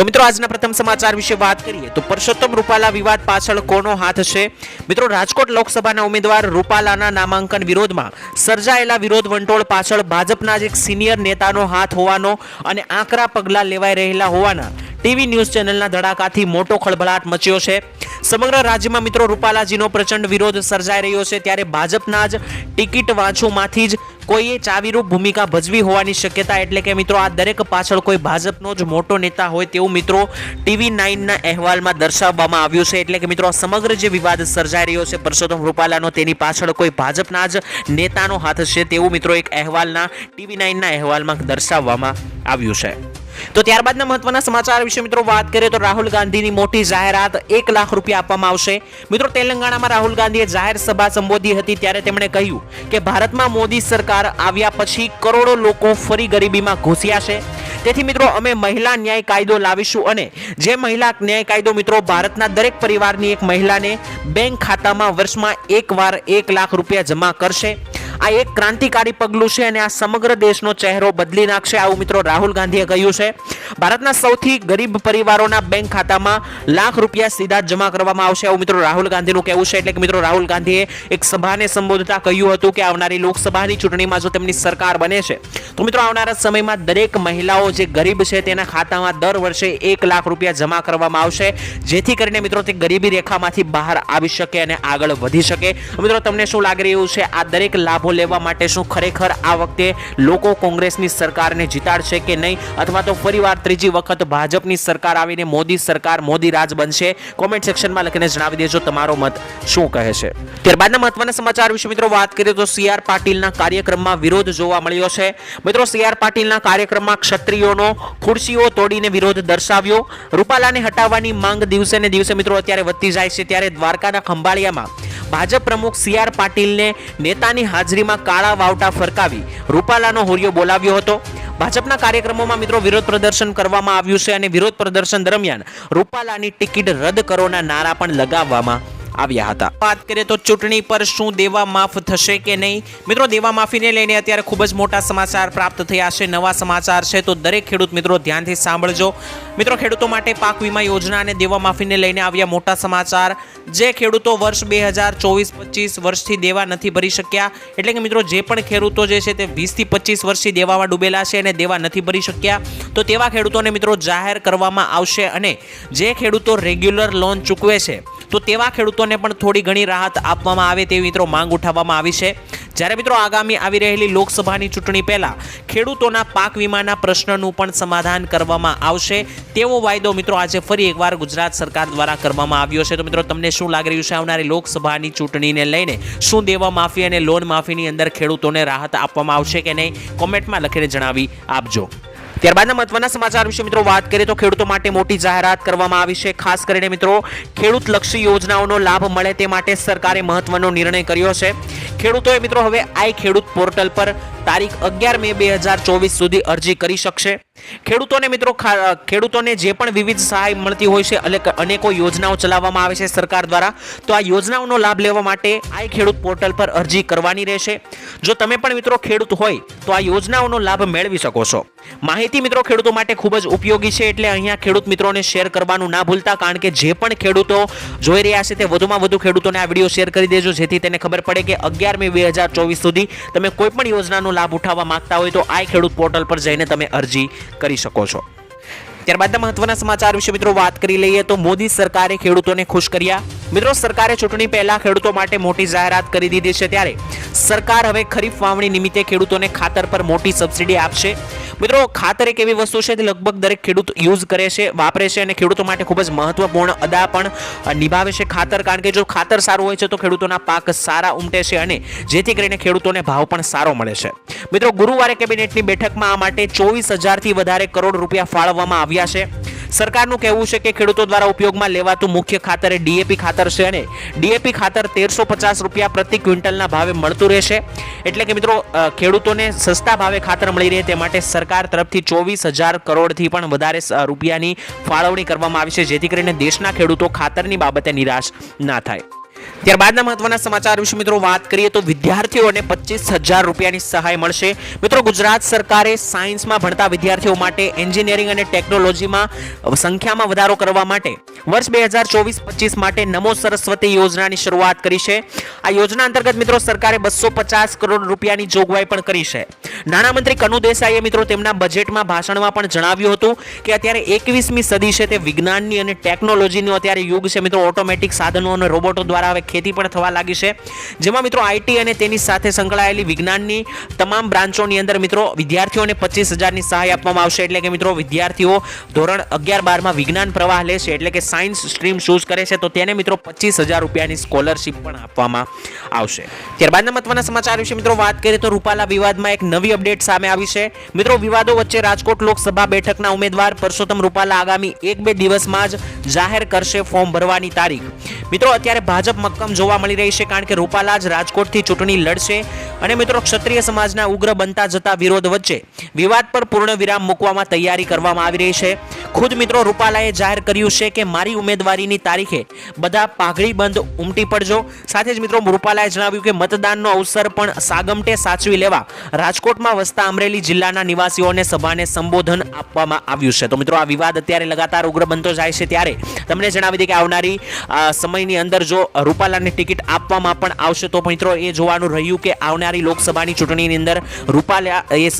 તો મિત્રો, આજના પ્રથમ સમાચાર વિશે વાત કરીએ તો પરસોત્તમ રૂપાલા વિવાદ પાછળ કોનો હાથ છે? મિત્રો, રાજકોટ લોકસભાના ઉમેદવાર રૂપાલાના નામાંકન વિરોધમાં સર્જાયેલા વિરોધ વંટોળ પાછળ ભાજપના જ એક સિનિયર નેતાનો હાથ હોવાનો અને આકરા પગલાં લેવાઈ રહેલા હોવાના ટીવી ન્યૂઝ ચેનલના ધડાકાથી મોટો ખળભળાટ મચ્યો છે. સમગ્ર રાજ્યમાં મિત્રો રૂપાલાજીનો પ્રચંડ વિરોધ સર્જાઈ રહ્યો છે. ત્યારે ભાજપના જ ટિકિટ વાંચોમાંથી જ કોઈએ ચાવીરૂપ ભૂમિકા ભજવી હોવાની શક્યતા એટલે કે મિત્રો આ દરેક પાછળ કોઈ ભાજપનો જ મોટો નેતા હોય તેવું મિત્રો ટીવી નાઇનના અહેવાલમાં દર્શાવવામાં આવ્યું છે. એટલે કે મિત્રો આ સમગ્ર જે વિવાદ સર્જાઈ રહ્યો છે પરસોત્તમ રૂપાલાનો તેની પાછળ કોઈ ભાજપના જ નેતાનો હાથ છે તેવું મિત્રો એક અહેવાલના ટીવી નાઇનના અહેવાલમાં દર્શાવવામાં આવ્યું છે. તો ત્યારબાદના મહત્વના સમાચાર વિશે મિત્રો વાત કરીએ તો રાહુલ ગાંધીની મોટી જાહેરાત એક લાખ રૂપિયા આપવામાં આવશે. મિત્રો, તેલંગાણામાં રાહુલ ગાંધીએ જાહેર સભા સંબોધી હતી ત્યારે તેમણે કહ્યું કે ભારતમાં મોદી સરકાર આવ્યા પછી કરોડો લોકો ફરી ગરીબીમાં ઘૂસ્યા છે. તેથી મિત્રો, અમે મહિલા ન્યાય કાયદો લાવીશું અને જે મહિલા ન્યાય કાયદો મિત્રો ભારતના દરેક પરિવારની એક મહિલાને બેંક ખાતામાં વર્ષમાં એકવાર એક લાખ રૂપિયા જમા કરશે. આ એક ક્રાંતિકારી પગલું છે અને આ સમગ્ર દેશનો ચહેરો બદલી નાખશે. આવું મિત્રો રાહુલ ગાંધીએ કહ્યું છે. ભારતના સૌથી ગરીબ પરિવારોના બેંક ખાતામાં લાખ રૂપિયા સીધા જમા કરવામાં આવશે. આવું મિત્રો રાહુલ ગાંધીનું કહેવું છે એટલે કે મિત્રો રાહુલ ગાંધીએ એક સભાને સંબોધતા કહ્યું હતું કે આવનારી લોકસભાની ચૂંટણીમાં જો તેમની સરકાર બને છે, તો મિત્રો આવનારા સમયમાં દરેક મહિલાઓ જે ગરીબ છે તેના ખાતામાં દર વર્ષે એક લાખ રૂપિયા જમા કરવામાં આવશે. જેથી કરીને મિત્રો તે ગરીબી રેખામાંથી બહાર આવી શકે અને આગળ વધી શકે. મિત્રો તમને શું લાગી રહ્યું છે? આ દરેક લાભો લેવા માટે શું ખરેખર આ વખતે લોકો કોંગ્રેસની સરકારને જીતાડશે કે નહીં? અથવા તો ફરીવાર ત્રીજી વખત ભાજપની સરકાર આવીને મોદી સરકાર, મોદી રાજ બનશે? કોમેન્ટ સેક્શનમાં લખીને જણાવી દેજો તમારો મત શું કહે છે. ત્યારબાદના મહત્વના સમાચાર વિશે મિત્રો વાત કરીએ તો સી આર પાટીલના કાર્યક્રમમાં વિરોધ જોવા મળ્યો છે. મિત્રો, સી આર પાટીલના કાર્યક્રમમાં ક્ષત્રિયોનો ખુરશીઓ તોડીને વિરોધ દર્શાવ્યો. રૂપાલાને હટાવવાની માંગ દિવસે ને દિવસે મિત્રો અત્યારે વધતી જાય છે. ત્યારે દ્વારકાના ખંભાળિયામાં ભાજપ પ્રમુખ સી આર પાટીલને નેતાની હાજરીમાં કાળા વાવટા ફરકાવી રૂપાલાનો હોરિયો બોલાવ્યો હતો. ભાજપના કાર્યક્રમોમાં મિત્રો વિરોધ પ્રદર્શન કરવામાં આવ્યું છે અને વિરોધ પ્રદર્શન દરમિયાન રૂપાલાની ટિકિટ રદ કરોના નારા પણ લગાવવામાં આવ્યા હતા. વાત કરીએ તો ચૂંટણી પર શું દેવા માફ થશે કે નહીં? મિત્રો, દેવા માફીને લઈને અત્યારે ખૂબ જ મોટા સમાચાર પ્રાપ્ત થયા છે, નવા સમાચાર છે, તો દરેક ખેડૂત મિત્રો ધ્યાનથી સાંભળજો. મિત્રો, ખેડૂતો માટે પાક વીમા યોજના અને દેવા માફીને લઈને આવ્યા મોટા સમાચાર. જે ખેડૂતો વર્ષ બે હજાર ચોવીસ પચીસ વર્ષથી દેવા નથી ભરી શક્યા, એટલે કે મિત્રો, જે પણ ખેડૂતો જે છે તે વીસથી પચીસ વર્ષથી દેવામાં ડૂબેલા છે અને દેવા નથી ભરી શક્યા, તો તેવા ખેડૂતોને મિત્રો જાહેર કરવામાં આવશે અને જે ખેડૂતો રેગ્યુલર લોન ચૂકવે છે તો તેવા ખેડૂતોને પણ થોડી ઘણી રાહત આપવામાં આવે તેવી મિત્રો માંગ ઉઠાવવામાં આવી છે. જ્યારે મિત્રો આગામી આવી રહેલી લોકસભાની ચૂંટણી પહેલાં ખેડૂતોના પાક વીમાના પ્રશ્નનું પણ સમાધાન કરવામાં આવશે. તેવો વાયદો મિત્રો આજે ફરી એકવાર ગુજરાત સરકાર દ્વારા કરવામાં આવ્યો છે. તો મિત્રો તમને શું લાગી રહ્યું છે આવનારી લોકસભાની ચૂંટણીને લઈને? શું દેવા માફી અને લોન માફીની અંદર ખેડૂતોને રાહત આપવામાં આવશે કે નહીં? કોમેન્ટમાં લખીને જણાવી આપજો. ત્યારબાદના મહત્વના સમાચાર વિશે મિત્રો વાત કરીએ તો ખેડૂતો માટે મોટી જાહેરાત કરવામાં આવી છે. ખાસ કરીને મિત્રો ખેડૂત લક્ષી યોજનાઓનો લાભ મળે તે માટે સરકારે મહત્વનો નિર્ણય કર્યો છે. ખેડૂતોએ મિત્રો હવે આઈ ખેડૂત પોર્ટલ પર તારીખ અગિયાર મે બે હજાર ચોવીસ સુધી અરજી કરી શકશે. ખેડૂતોને મિત્રો ખેડૂતોને જે પણ વિવિધ સહાય મળતી હોય છે અનેકો યોજનાઓ ચલાવવામાં આવે છે સરકાર દ્વારા, તો આ યોજનાઓનો લાભ લેવા માટે આઈ ખેડૂત પોર્ટલ પર અરજી કરવાની રહેશે. જો તમે પણ મિત્રો ખેડૂત હોય, તો આ યોજનાઓનો લાભ મેળવી શકો છો. માહિતી મિત્રો ખેડૂતો માટે ખૂબ જ ઉપયોગી છે, એટલે અહીંયા ખેડૂત મિત્રોને શેર કરવાનું ના ભૂલતા, કારણ કે જે પણ ખેડૂતો જોઈ રહ્યા છે તે વધુમાં વધુ ખેડૂતોને આ વીડિયો શેર કરી દેજો, જેથી તેને ખબર પડે કે અગિયાર મે બે હજાર ચોવીસ સુધી તમે કોઈ પણ યોજનાનો લાભ ઉઠાવવા માંગતા હોય, તો આ ખેડૂત પોર્ટલ પર જઈને તમે અરજી કરી શકો છો. ત્યારબાદ મહત્વના સમાચાર વિશે મિત્રો વાત કરી લઈએ તો મોદી સરકારે ખેડૂતોને ખુશ કર્યા. મિત્રો, સરકારે ચૂંટણી પહેલા ખેડૂતો માટે મોટી જાહેરાત કરી દીધી છે ત્યારે સરકાર હવે ખરીફ વાવણી નિમિત્તે ખેડૂતોને ખાતર પર મોટી સબસિડી આપશે. મિત્રો, ખાતર એક એવી વસ્તુ છે જે લગભગ દરેક ખેડૂત યુઝ કરે છે, વાપરે છે અને ખેડૂતો માટે ખૂબ જ મહત્વપૂર્ણ અદા પણ નિભાવે છે ખાતર. કારણ કે જો ખાતર સારું હોય છે તો ખેડૂતોના પાક સારા ઉમટે છે અને જેથી કરીને ખેડૂતોને ભાવ પણ સારો મળે છે. મિત્રો, ગુરુવારે કેબિનેટની બેઠકમાં આ માટે ચોવીસ હજારથી વધારે કરોડ રૂપિયા ફાળવવામાં આવ્યા છે. સરકારનું કહેવું છે કે ખેડૂતો દ્વારા ઉપયોગમાં લેવાતું મુખ્ય ખાતર એ ડીએપી ખાતર છે અને ડીએપી ખાતર તેરસો પચાસ રૂપિયા પ્રતિ ક્વિન્ટલના ભાવે મળતું રહેશે. એટલે કે મિત્રો ખેડૂતોને સસ્તા ભાવે ખાતર મળી રહે તે માટે સરકાર તરફથી ચોવીસ હજાર કરોડથી પણ વધારે રૂપિયાની ફાળવણી કરવામાં આવી છે, જેથી કરીને દેશના ખેડૂતો ખાતરની બાબતે નિરાશ ના થાય. ત્યારબાદના મહત્વના સમાચાર વિશે મિત્રો વાત કરીએ તો વિદ્યાર્થીઓને પચીસ હજાર રૂપિયાની સહાય મળશે. મિત્રો, ગુજરાત સરકારે સાયન્સમાં ભણતા વિદ્યાર્થીઓ માટે એન્જિનિયરિંગ અને ટેકનોલોજીમાં સંખ્યામાં વધારો કરવા માટે વર્ષ બે હજાર ચોવીસ પચીસ માટે નમો સરસ્વતી યોજનાની શરૂઆત કરી છે. આ યોજના અંતર્ગત મિત્રો સરકારે બસો પચાસ કરોડ રૂપિયાની જોગવાઈ પણ કરી છે. નાણામંત્રી કનુ દેસાઈએ મિત્રો તેમના બજેટમાં ભાષણમાં પણ જણાવ્યું હતું કે અત્યારે એકવીસમી સદી છે તે વિજ્ઞાનની અને ટેકનોલોજીનો અત્યારે યુગ છે. મિત્રો, ઓટોમેટિક સાધનો અને રોબોટો દ્વારા હવે ખેતી પણ થવા લાગી છે. જેમાં મિત્રો આઈટી અને તેની સાથે સંકળાયેલી વિજ્ઞાનની તમામ બ્રાન્ચોની અંદર મિત્રો વિદ્યાર્થીઓને પચીસ હજારની સહાય આપવામાં આવશે. એટલે કે મિત્રો વિદ્યાર્થીઓ ધોરણ અગિયાર બારમાં વિજ્ઞાન પ્રવાહ લેશે એટલે કે સાયન્સ સ્ટ્રીમ ચૂઝ કરે છે, તો તેને મિત્રો પચીસ રૂપિયાની સ્કોલરશિપ પણ આપવામાં આવશે. ત્યારબાદના મહત્વના સમાચાર વિશે મિત્રો વાત કરીએ તો રૂપાલા વિવાદમાં એક નવી અપડેટ સામે આવી છે. મિત્રો વિવાદો વચ્ચે રાજકોટ લોકસભા બેઠકના ઉમેદવાર પરસોત્તમ રૂપાલા આગામી એક બે દિવસમાં જ જાહેર કરશે ફોર્મ ભરવાની તારીખ. મિત્રો અત્યારે ભાજપ મક્કમ જોવા મળી રહી છે કારણ કે રૂપાલા જ રાજકોટથી ચૂંટણી લડશે અને મિત્રો ક્ષત્રિય સમાજના ઉગ્ર બનતા જતા વિરોધ વચ્ચે વિવાદ પર પૂર્ણ વિરામ મૂકવામાં તૈયારી કરવામાં આવી રહી છે. ખુદ મિત્રો રૂપાલાએ જાહેર કર્યું છે કે મારી ઉમેદવારીની તારીખે બધા પાઘડી બંધ ઉમટી પડજો. સાથે જ મિત્રો રૂપાલાએ જણાવ્યું કે મતદાનનો અવસર પણ સાગમટે સાચવી લેવા રાજકોટમાં વસતા અમરેલી જિલ્લાના નિવાસીઓને સભાને સંબોધન આપવામાં આવ્યું છે. તો મિત્રો આ વિવાદ અત્યારે લગાતાર ઉગ્ર બનતો જાય છે ત્યારે તમને જણાવી દે કે આવનારી સમયની અંદર જો રૂપાલાની ટિકિટ આપવામાં પણ આવશે તો મિત્રો એ જોવાનું રહ્યું કે આવનારી લોકસભાની ચૂંટણીની અંદર રૂપાલા એ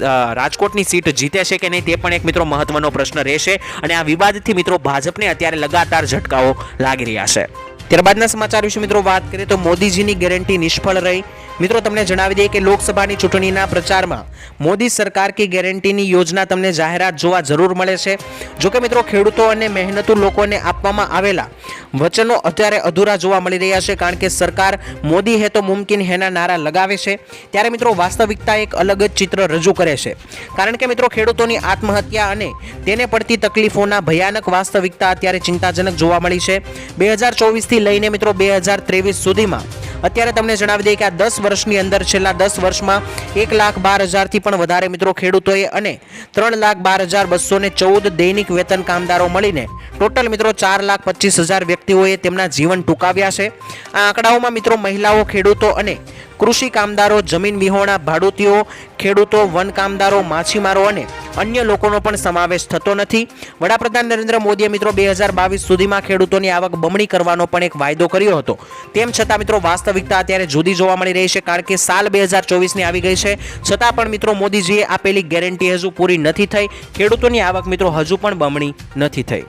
રાજકોટની સીટ જીતે છે કે નહીં તે પણ એક મિત્રો મહત્વનો પ્રશ્ન રહેશે. અને આ વિવાદથી મિત્રો ભાજપને અત્યારે લગાતાર ઝટકાઓ લાગી રહ્યા છે. ત્યારબાદના સમાચાર વિશે મિત્રો વાત કરીએ તો મોદીજીની ગેરંટી નિષ્ફળ રહી. મિત્રો, તમને જણાવી દઈએ કે લોકસભાની ચૂંટણીના પ્રચારમાં મોદી સરકાર કી ગેરંટીની યોજના તમને જાહેરાત જોવા જરૂર મળે છે. જોકે મિત્રો, ખેડૂતો અને મહેનતુ લોકોને આપવામાં આવેલા વચનો અત્યારે અધૂરા જોવા મળી રહ્યા છે કારણ કે સરકાર મોદી હે તો મુમકિન હેના નારા લગાવે છે. ત્યારે મિત્રો વાસ્તવિકતા એક અલગ જ ચિત્ર રજૂ કરે છે. કારણ કે મિત્રો, ખેડૂતોની આત્મહત્યા અને તેને પડતી તકલીફોના ભયાનક વાસ્તવિકતા અત્યારે ચિંતાજનક જોવા મળી છે. બે હજાર ચોવીસથી લઈને મિત્રો બે હજાર ત્રેવીસ સુધીમાં. અત્યારે તમને જણાવી દઈએ કે આ દસ વર્ષની અંદર છેલ્લા દસ વર્ષમાં એક લાખ બાર હજારથી પણ વધારે મિત્રો ખેડૂતોએ અને ત્રણ લાખ બાર હજાર બસો ને ચૌદ દૈનિક વેતન કામદારો મળીને ટોટલ મિત્રો ચાર લાખ પચીસ હજાર વ્યક્તિઓએ તેમના જીવન ટૂંકાવ્યા છે. આ આંકડાઓમાં મિત્રો મહિલાઓ, ખેડૂતો અને કૃષિ કામદારો, જમીન વિહોણા, ભાડૂતીઓ, ખેડૂતો, વન કામદારો, માછીમારો અને અન્ય લોકોનો પણ સમાવેશ થતો નથી. વડાપ્રધાન નરેન્દ્ર મોદીએ મિત્રો બે હજાર બાવીસ સુધીમાં ખેડૂતોની આવક બમણી કરવાનો પણ એક વાયદો કર્યો હતો. તેમ છતાં મિત્રો વાસ્તવિકતા અત્યારે જુદી જોવા મળી રહી છે કારણ કે સાલ બે હજાર ચોવીસની આવી ગઈ છે. છતાં પણ મિત્રો મોદીજીએ આપેલી ગેરંટી હજુ પૂરી નથી થઈ. ખેડૂતોની આવક મિત્રો હજુ પણ બમણી નથી થઈ.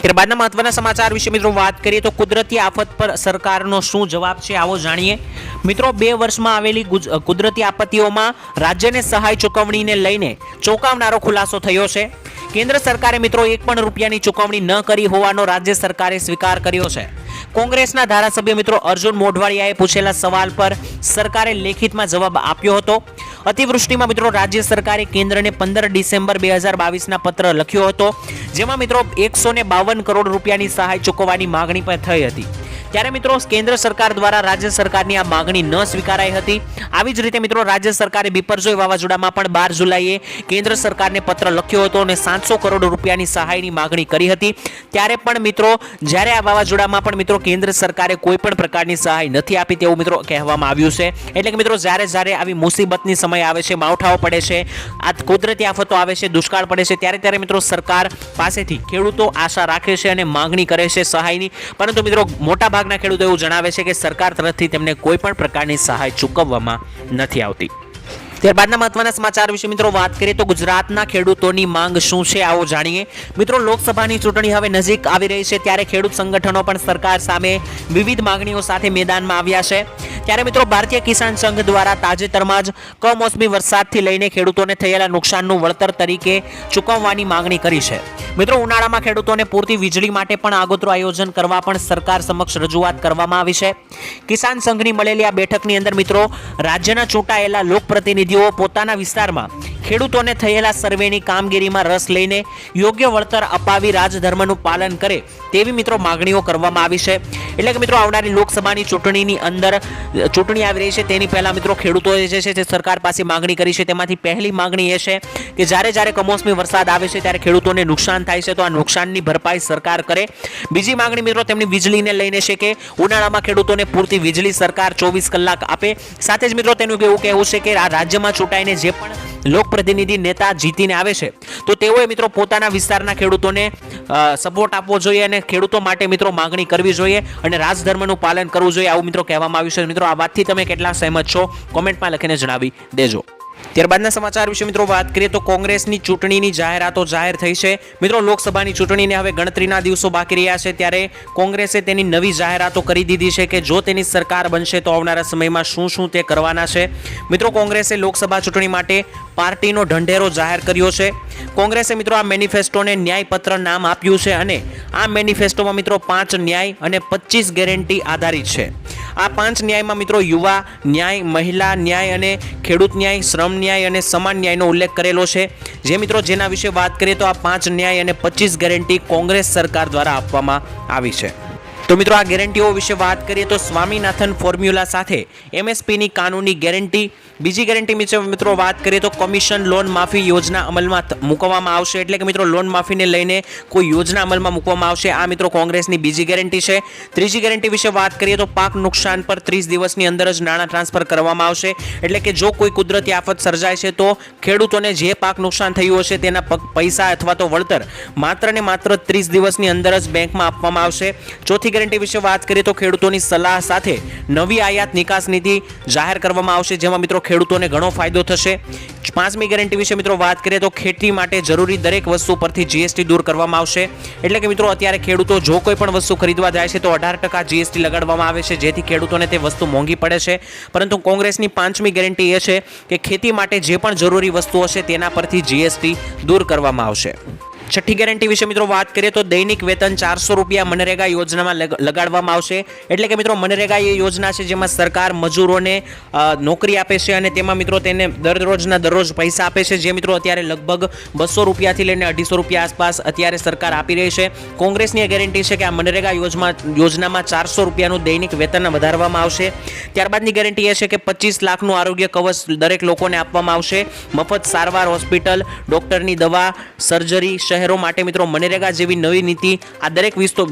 ત્યારબાદના મહત્વના સમાચાર વિશે મિત્રો વાત કરીએ તો કુદરતી આફત પર સરકારનો શું જવાબ છે આવો જાણીએ. મિત્રો, બે વર્ષમાં આવેલી કુદરતી આપત્તિઓમાં રાજ્યને સહાય ચૂકવણીને લઈને ચોંકાવનારો ખુલાસો થયો છે. કેન્દ્ર સરકારે મિત્રો એક પણ રૂપિયાની ચૂકવણી ન કરી હોવાનો રાજ્ય સરકારે સ્વીકાર કર્યો છે. કોંગ્રેસના ધારાસભ્ય મિત્રો અર્જુન મોઢવાડિયાએ પૂછેલા સવાલ પર સરકારે લેખિતમાં જવાબ આપ્યો હતો. અતિવૃષ્ટિમાં મિત્રો રાજ્ય સરકારે કેન્દ્રને પંદર ડિસેમ્બર બે હજાર બાવીસના પત્ર લખ્યો હતો, જેમાં મિત્રો એકસો બાવન કરોડ રૂપિયાની સહાય ચૂકવવાની માગણી પણ થઈ હતી. ત્યારે મિત્રો કેન્દ્ર સરકાર દ્વારા રાજ્ય સરકારની આ માગણી ન સ્વીકારાઈ હતી. આવી જ રીતે મિત્રો રાજ્ય સરકારે બિપરજોય વાવાઝોડામાં પણ બાર જુલાઈએ કેન્દ્ર સરકારને પત્ર લખ્યો હતો અને સાતસો કરોડ રૂપિયાની સહાયની માગણી કરી હતી. ત્યારે પણ મિત્રો જ્યારે આ વાવાઝોડામાં પણ મિત્રો કેન્દ્ર સરકારે કોઈ પણ પ્રકારની સહાય નથી આપી તેવું મિત્રો કહેવામાં આવ્યું છે. એટલે કે મિત્રો જ્યારે જ્યારે આવી મુસીબતની સમય આવે છે, માવઠાઓ પડે છે, આ કુદરતી આફતો આવે છે, દુષ્કાળ પડે છે, ત્યારે ત્યારે મિત્રો સરકાર પાસેથી ખેડૂતો આશા રાખે છે અને માંગણી કરે છે સહાયની. પરંતુ મિત્રો મોટા ભાગના ખેડૂતો એવું જણાવે છે કે સરકાર તરફથી તેમને કોઈ પણ પ્રકારની સહાય ચૂકવવામાં નથી આવતી. ત્યારબાદના મહત્વના સમાચાર વિશે મિત્રો વાત કરીએ તો ગુજરાતના ખેડૂતોની માંગ શું છે આવો જાણીએ. મિત્રો, લોકસભાની ચૂંટણી હવે નજીક આવી રહી છે ત્યારે ખેડૂત સંગઠનો પણ સરકાર સામે વિવિધ માંગણીઓ સાથે મેદાનમાં આવ્યા છે. ત્યારે મિત્રો, ભારતીય કિસાન સંઘ દ્વારા તાજેતરમાં જ કમોસમી વરસાદથી લઈને ખેડૂતોને થયેલા નુકસાનનું વળતર તરીકે ચૂકવવાની માંગણી કરી છે. મિત્રો, ઉનાળામાં ખેડૂતોને પૂરતી વીજળી માટે પણ આગોતરું આયોજન કરવા પણ સરકાર સમક્ષ રજૂઆત કરવામાં આવી છે. કિસાન સંઘની મળેલી આ બેઠકની અંદર મિત્રો, રાજ્યના ચૂંટાયેલા લોકપ્રતિનિધિઓ પોતાના વિસ્તારમાં ખેડૂતોને થયેલા સર્વેની કામગીરીમાં રસ લઈને યોગ્ય વળતર અપાવી રાજધર્મનું પાલન કરે તેવી મિત્રો માગણીઓ કરવામાં આવી છે. એટલે કે મિત્રો આવનારી લોકસભાની ચૂંટણીની અંદર ચૂંટણી આવી રહી છે તેની પહેલાં મિત્રો ખેડૂતોએ જે છે તે સરકાર પાસે માગણી કરી છે. તેમાંથી પહેલી માગણી એ છે કે જ્યારે જ્યારે કમોસમી વરસાદ આવે છે ત્યારે ખેડૂતોને નુકસાન થાય છે તો આ નુકસાનની ભરપાઈ સરકાર કરે. બીજી માગણી મિત્રો તેમની વીજળીને લઈને છે કે ઉનાળામાં ખેડૂતોને પૂરતી વીજળી સરકાર ચોવીસ કલાક આપે. સાથે જ મિત્રો તેનું એવું કહેવું છે કે આ રાજ્યમાં ચૂંટાઈને જે પણ લોકપ્રતિનિધિ નેતા જીતીને આવે છે. તો તેઓએ મિત્રો પોતાના વિસ્તારના ખેડૂતોને સપોર્ટ આપવો જોઈએ અને ખેડૂતો માટે મિત્રો માગણી કરવી જોઈએ અને રાજધર્મનું પાલન કરવું જોઈએ આવું મિત્રો કહેવામાં આવ્યું છે. મિત્રો, આ વાતથી તમે કેટલા સહેમત છો? કોમેન્ટમાં લખીને જણાવી દેજો. ત્યારબાદના સમાચાર વિશે મિત્રો વાત કરીએ તો કોંગ્રેસની ચૂંટણીની જાહેરાતો જાહેર થઈ છે. મિત્રો, લોકસભાની ચૂંટણીને હવે ગણતરીના દિવસો બાકી રહ્યા છે ત્યારે કોંગ્રેસે તેની નવી જાહેરાતો કરી દીધી છે કે જો તેની સરકાર બનશે તો આવનારા સમયમાં શું શું તે કરવાના છે. મિત્રો, કોંગ્રેસે લોકસભા ચૂંટણી માટે પાર્ટીનો ઢંઢેરો જાહેર કર્યો છે. કોંગ્રેસે મિત્રો આ મેનિફેસ્ટોને ન્યાયપત્ર નામ આપ્યું છે અને આ મેનિફેસ્ટોમાં મિત્રો પાંચ ન્યાય અને પચીસ ગેરંટી આધારિત છે. આ પાંચ ન્યાયમાં મિત્રો યુવા ન્યાય, મહિલા ન્યાય અને ખેડૂત ન્યાય, શ્રમ ન્યાય અને સમાન ન્યાયનો ઉલ્લેખ કરેલો છે. જે મિત્રો જેના વિશે વાત કરીએ તો આ પાંચ ન્યાય અને પચીસ ગેરંટી કોંગ્રેસ સરકાર દ્વારા આપવામાં આવી છે. તો મિત્રો આ ગેરંટીઓ વિશે વાત કરીએ તો સ્વામીનાથન ફોર્મ્યુલા સાથે એમએસપીની કાનૂની ગેરંટી. બીજી ગેરંટી વિશે મિત્રો વાત કરીએ તો કમિશન લોન માફી યોજના અમલમાં મૂકવામાં આવશે. એટલે કે મિત્રો લોન માફીને લઈને કોઈ યોજના અમલમાં મૂકવામાં આવશે. આ મિત્રો કોંગ્રેસની બીજી ગેરંટી છે. ત્રીજી ગેરંટી વિશે વાત કરીએ તો પાક નુકસાન પર ત્રીસ દિવસની અંદર જ નાણાં ટ્રાન્સફર કરવામાં આવશે. એટલે કે જો કોઈ કુદરતી આફત સર્જાય છે તો ખેડૂતોને જે પાક નુકસાન થયું હશે તેના પૈસા અથવા તો વળતર માત્ર ને માત્ર ત્રીસ દિવસની અંદર જ બેંકમાં આપવામાં આવશે. ચોથી ગેરંટી વિશે વાત કરીએ તો ખેડૂતોની સલાહ સાથે નવી આયાત નિકાસ નીતિ જાહેર કરવામાં આવશે, જેમાં મિત્રો ખેડૂતોને ઘણો ફાયદો થશે. પાંચમી ગેરંટી વિશે મિત્રો વાત કરીએ તો ખેતી માટે જરૂરી દરેક વસ્તુ પરથી જીએસટી દૂર કરવામાં આવશે. એટલે કે મિત્રો અત્યારે ખેડૂતો જો કોઈ પણ વસ્તુ ખરીદવા જાય છે તો અઢાર ટકા જીએસટી લગાડવામાં આવે છે, જેથી ખેડૂતોને તે વસ્તુ મોંઘી પડે છે. પરંતુ કોંગ્રેસની પાંચમી ગેરંટી એ છે કે ખેતી માટે જે પણ જરૂરી વસ્તુઓ છે તેના પરથી જીએસટી દૂર કરવામાં આવશે. છઠ્ઠી ગેરંટી વિશે મિત્રો વાત કરીએ તો દૈનિક વેતન ચારસો રૂપિયા મનરેગા યોજનામાં લગ- લગાડવામાં આવશે. એટલે કે મિત્રો મનરેગા એ યોજના છે જેમાં સરકાર મજૂરોને નોકરી આપે છે અને તેમાં મિત્રો તેને દરરોજના દરરોજ પૈસા આપે છે. જે મિત્રો અત્યારે લગભગ બસો રૂપિયાથી લઈને અઢીસો રૂપિયા આસપાસ અત્યારે સરકાર આપી રહી છે. કોંગ્રેસની ગેરંટી છે કે આ મનરેગા યોજના યોજનામાં ચારસો રૂપિયાનું દૈનિક વેતન વધારવામાં આવશે. ત્યારબાદની ગેરંટી એ છે કે પચીસ લાખનું આરોગ્ય કવચ દરેક લોકોને આપવામાં આવશે. મફત સારવાર, હોસ્પિટલ, ડોક્ટરની દવા સર્જરી શહેરો માટે મિત્રો મનરેગા જેવી નવી નીતિ આ દરેક વિસ્તો,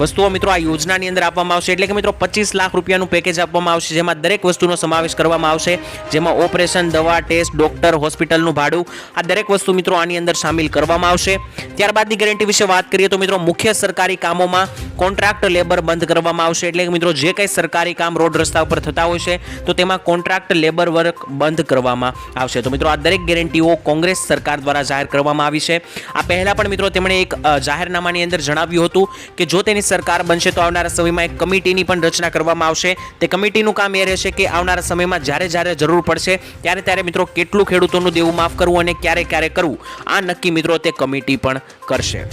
વસ્તુઓ મિત્રો આ યોજનાની અંદર આપવામાં આવશે. એટલે કે મિત્રો પચીસ લાખ રૂપિયાનું પેકેજ આપવામાં આવશે, જેમાં દરેક વસ્તુનો સમાવેશ કરવામાં આવશે. જેમાં ઓપરેશન, દવા, ટેસ્ટ, ડોક્ટર, હોસ્પિટલનું ભાડું, આ દરેક વસ્તુ મિત્રો આની અંદર સામેલ કરવામાં આવશે. ત્યારબાદની ગેરંટી વિશે વાત કરીએ તો મિત્રો મુખ્ય સરકારી કામોમાં કોન્ટ્રાક્ટ લેબર બંધ કરવામાં આવશે. એટલે કે મિત્રો જે કંઈ સરકારી કામ રોડ રસ્તા ઉપર થતા હોય છે, તો તેમાં કોન્ટ્રાક્ટ લેબર વર્ક બંધ કરવામાં આવશે. તો મિત્રો આ દરેક ગેરંટીઓ કોંગ્રેસ સરકાર દ્વારા જાહેર કરવામાં આવી છે. આ પહેલા પણ મિત્રો તેમણે એક જાહેરનામાની અંદર જણાવ્યું હતું કે જો તેની સરકાર બનશે તો આવનારા સમયમાં એક કમિટીની પણ રચના કરવામાં આવશે. તે કમિટીનું કામ એ રહેશે કે આવનારા સમયમાં જ્યારે જ્યારે જરૂર પડશે ત્યારે ત્યારે મિત્રો કેટલું ખેડૂતોનું દેવું માફ કરવું અને ક્યારે ક્યારે કરવું. આ નક્કી મિત્રો તે કમિટી પણ કરશે.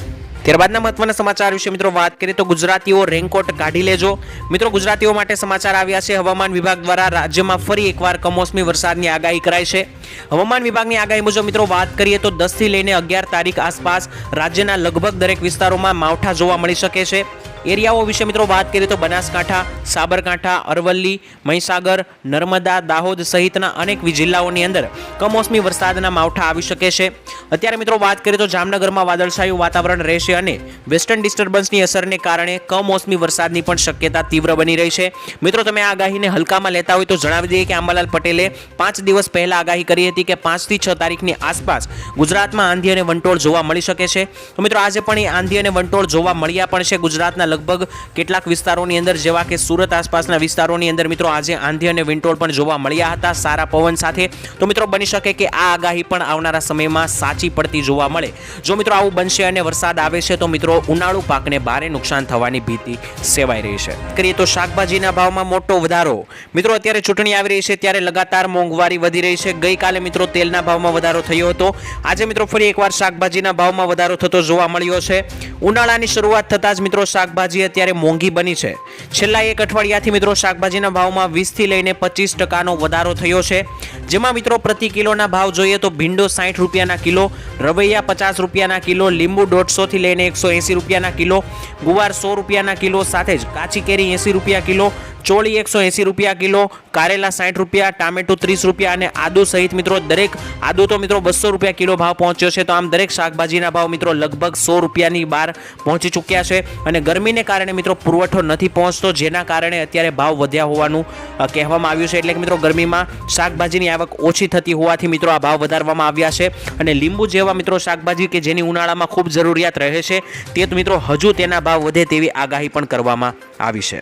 ત્યારબાદના મહત્વના સમાચાર વિશે મિત્રો વાત કરીએ તો ગુજરાતીઓ રેનકોટ કાઢી લેજો. મિત્રો, ગુજરાતીઓ માટે સમાચાર આવ્યા છે. હવામાન વિભાગ દ્વારા રાજ્યમાં ફરી એકવાર કમોસમી વરસાદની આગાહી કરાઈ છે. હવામાન વિભાગની આગાહી મુજબ મિત્રો વાત કરીએ તો દસથી લઈને અગિયાર તારીખ આસપાસ રાજ્યના લગભગ દરેક વિસ્તારોમાં માવઠા જોવા મળી શકે છે. એરિયાઓ વિશે મિત્રો વાત કરીએ તો બનાસકાંઠા, સાબરકાંઠા, અરવલ્લી, મહીસાગર, નર્મદા, દાહોદ સહિતના અનેક જિલ્લાઓની અંદર કમોસમી વરસાદના માવઠા આવી શકે છે. અત્યારે મિત્રો વાત કરીએ તો જામનગરમાં વાદળછાયું વાતાવરણ રહેશે અને વેસ્ટર્ન ડિસ્ટર્બન્સની અસરને કારણે કમોસમી વરસાદની પણ શક્યતા તીવ્ર બની રહી છે. મિત્રો તમે આગાહીને હલકામાં લેતા હોય તો જણાવી દઈએ કે આંબાલાલ પટેલે પાંચ દિવસ પહેલા આગાહી કરી હતી કે પાંચથી છ તારીખની આસપાસ ગુજરાતમાં આંધી અને વંટોળ જોવા મળી શકે છે. તો મિત્રો આજે પણ એ આંધી અને વંટોળ જોવા મળ્યા પણ છે. ગુજરાતના લગભગ કેટલાક વિસ્તારોની અંદર, જેવા કે સુરત આસપાસના વિસ્તારોની અંદર મિત્રો આજે આંધી અને વિંટોળ પણ જોવા મળ્યા હતા, સારા પવન સાથે. તો મિત્રો બની શકે કે આ આગાહી પણ આવનારા સમયમાં સાચી પડતી જોવા મળે. જો મિત્રો આવું બનશે અને વરસાદ આવે છે, તો મિત્રો ઉનાળુ પાકને ભારે નુકસાન થવાની ભીતિ સેવાઈ રહી છે. કરીએ તો શાકભાજીના ભાવમાં મોટો વધારો. મિત્રો અત્યારે ચૂંટણી આવી રહી છે, ત્યારે લગાતાર મોંઘવારી વધી રહી છે. ગઈકાલે મિત્રો તેલના ભાવમાં વધારો થયો હતો. આજે મિત્રો ફરી એકવાર શાકભાજીના ભાવમાં વધારો થતો જોવા મળ્યો છે. ઉનાળાની શરૂઆત થતાં જ મિત્રો શાકભાજી અત્યારે મોંઘી બની છે. છેલ્લા એક અઠવાડિયાથી મિત્રો શાકભાજીના ભાવમાં વીસથી લઈને પચીસ ટકાનો વધારો થયો છે. જેમાં મિત્રો પ્રતિ કિલોના ભાવ જોઈએ તો ભીંડો સાઠ રૂપિયાના કિલો, રવૈયા પચાસ રૂપિયાના કિલો, લીંબુ દોઢસોથી લઈને એકસો એંસી રૂપિયાના કિલો, ગુવાર સો રૂપિયાના કિલો, સાથે જ કાચી કેરી એંસી રૂપિયા કિલો, ચોળી એકસો એંસી રૂપિયા કિલો, કારેલા સાઠ રૂપિયા, ટામેટું ત્રીસ રૂપિયા અને આદુ સહિત મિત્રો દરેક આદુ તો મિત્રો બસો રૂપિયા કિલો ભાવ પહોંચ્યો છે. તો આમ દરેક શાકભાજીના ભાવ મિત્રો લગભગ સો રૂપિયાની બહાર પહોંચી ચૂક્યા છે અને ગરમીને કારણે મિત્રો પુરવઠો નથી પહોંચતો, જેના કારણે અત્યારે ભાવ વધ્યા હોવાનું કહેવામાં આવ્યું છે. એટલે કે મિત્રો ગરમીમાં શાકભાજીની આવક ઓછી થતી હોવાથી મિત્રો આ ભાવ વધારવામાં આવ્યા છે. અને લીંબુ જેવા મિત્રો શાકભાજી કે જેની ઉનાળામાં ખૂબ જરૂરિયાત રહે છે, તે તો મિત્રો હજુ તેના ભાવ વધે તેવી આગાહી પણ કરવામાં આવી છે.